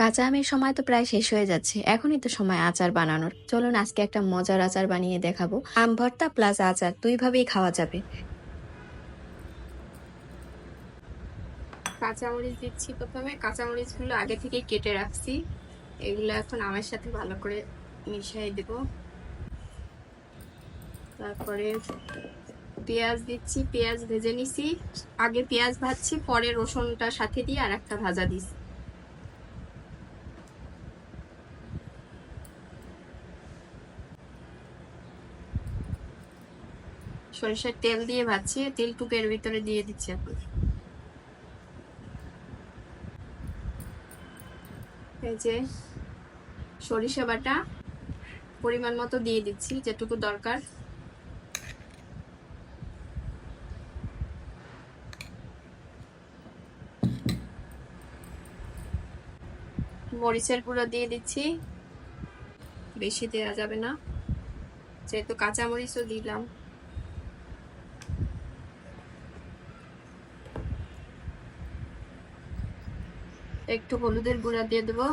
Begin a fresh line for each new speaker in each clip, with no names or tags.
কাঁচা আমের সময় তো প্রায় শেষ হয়ে যাচ্ছে। এখনই তো সময় আচার বানানোর। চলুন আজকে একটা মজার আচার বানিয়ে দেখাবো। আম ভর্তা প্লাস আচার, দুইভাবেই খাওয়া যাবে।
কাঁচামরিচ দিচ্ছি প্রথমে। কাঁচামরিচগুলো আগে থেকে কেটে রাখছি। এগুলো এখন আমের সাথে ভালো করে মিশিয়ে দেব। তারপরে পেঁয়াজ দিচ্ছি, পেঁয়াজ ভেজে নিছি। আগে পেঁয়াজ ভাজছি, পরে রসুনটা সাথে দিয়ে আর একটা ভাজা দিছি সরিষার তেল দিয়ে ভাজছি তেলটুকু এর ভিতরে দিয়ে দিচ্ছি এখন। এই যে সরিষা বাটা পরিমাণ মতো দিয়ে দিচ্ছি, যেটুকু দরকার। মরিচের গুঁড়ো দিয়ে দিচ্ছি। বেশি দেওয়া যাবে না। যেহেতু কাঁচা মরিচও দিলাম। একটু হলুদের গুঁড়া দিয়ে দেবো।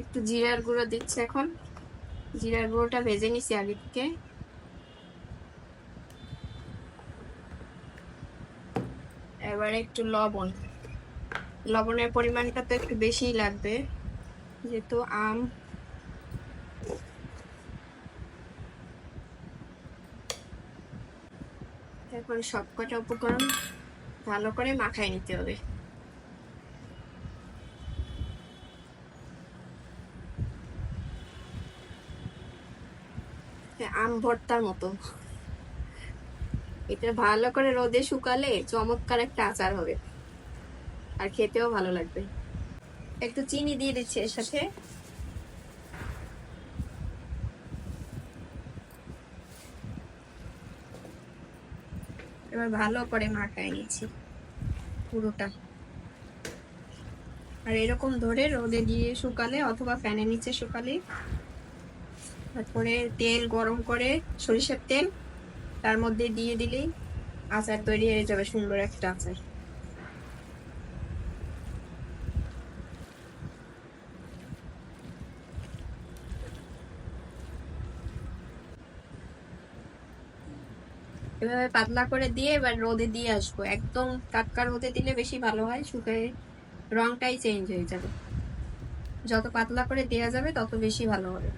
একটু জিরার গুঁড়ো দিচ্ছি এখন। জিরার গুঁড়োটা ভেজে নিছি আগে থেকে। এবারে একটু লবণ। লবণের পরিমাণটা তো একটু বেশিই লাগবে। যেহেতু আম তারপরে সবকটা উপকরণ ভালো করে মাখায় নিতে হবে। আম ভর্তার মতো। এটা ভালো করে রোদে শুকালে চমৎকার একটা আচার হবে। আর খেতেও ভালো লাগবে। একটু চিনি দিয়ে দিচ্ছি এর সাথে। এবার ভালো করে মাখায় নিচ্ছি পুরোটা। আর এরকম ধরে রোদে দিয়ে শুকালে অথবা ফ্যানে নিচে শুকালে তারপরে তেল গরম করে সরিষার তেল, তার মধ্যে দিয়ে দিলেই আচার তৈরি হয়ে যাবে সুন্দর একটা আচার। এভাবে পাতলা করে দিয়ে এবার রোদে দিয়ে আসব। একদম টাটকা রোদে দিলে বেশি ভালো হয়, শুকিয়ে রংটাই চেঞ্জ হয়ে যাবে। যত পাতলা করে দেওয়া যাবে, তত বেশি ভালো হবে।